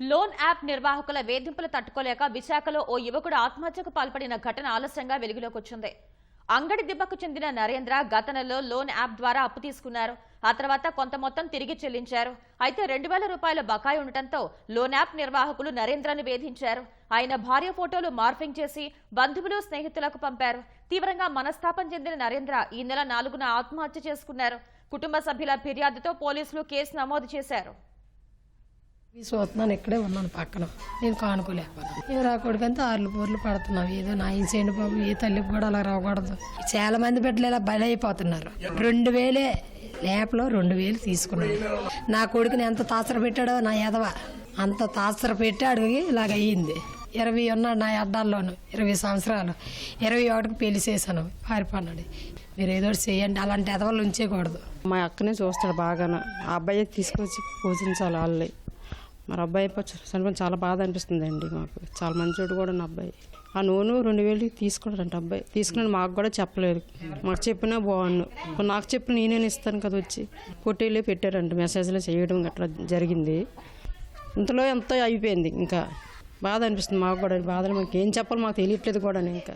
Loan app నిర్వాహకుల వేధింపులు తట్టుకోలేక విశాఖలో ఓ యువకుడు ఆత్మహత్యకు పాల్పడిన ఘటన ఆలస్యంగా వెలుగులోకి వచ్చింది అంగడి దిబ్బకు చెందిన నరేంద్ర గత నెలలో లోన్ యాప్ ద్వారా అప్పు తీసుకున్నారు. ఆ తర్వాత కొంత మొత్తం తిరిగి చెల్లించారు. అయితే రెండు వేల రూపాయల బకాయి ఉండటంతో లోన్ యాప్ నిర్వాహకులు నరేంద్రను వేధించారు. ఆయన భార్య ఫోటోలు మార్ఫింగ్ చేసి బంధువులు స్నేహితులకు పంపారు. తీవ్రంగా మనస్తాపం చెందిన నరేంద్ర ఈ నెల నాలుగున ఆత్మహత్య చేసుకున్నారు. కుటుంబ సభ్యుల ఫిర్యాదుతో పోలీసులు కేసు నమోదు చేశారు. చూస్తున్నాను ఇక్కడే ఉన్నాను పక్కన. నేను కానుకోలేకపోయాను ఏం రాకూడదంటే ఆర్లు పూర్లు పడుతున్నావు ఏదో నా చేయండి బాబు ఏ తల్లికి కూడా అలా రాకూడదు. చాలా మంది బిడ్డలు ఇలా బలైపోతున్నారు రెండు వేలే లేపలో రెండు వేలు తీసుకున్నాను. నా కొడుకుని ఎంత తాసర పెట్టాడో నా ఎదవ అంత తాసర పెట్టాడు ఇలాగ అయ్యింది ఇరవై ఉన్నాడు నా అడ్డాల్లోను ఇరవై సంవత్సరాలు ఇరవై ఒకటికి పెళ్ళి చేశాను పారిపోన్నాడు మీరు ఏదో చేయండి. అలాంటి ఎదవలు ఉంచేయకూడదు మా అక్కనే చూస్తాడు బాగాను. ఆ అబ్బాయి తీసుకొచ్చి పూజించాలి వాళ్ళే మరి అబ్బాయి ప- చనిపోయిన చాలా బాధ అనిపిస్తుందండి మాకు. చాలా మంచోడు కూడా నా అబ్బాయి. ఆ నూనె రెండు వేలు తీసుకున్నాడంట అబ్బాయి. తీసుకున్నాడు మాకు కూడా చెప్పలేదు. మాకు చెప్పినా బాగున్నాను నాకు చెప్పిన నేనే ఇస్తాను కదా వచ్చి. పోటీలో పెట్టారంట మెసేజ్లో చేయడం అట్లా జరిగింది. ఇంతలో ఎంత అయిపోయింది ఇంకా. బాధ అనిపిస్తుంది మాకు కూడా. బాధలు మాకు ఏం చెప్పాలో మాకు తెలియట్లేదు కూడా ఇంకా.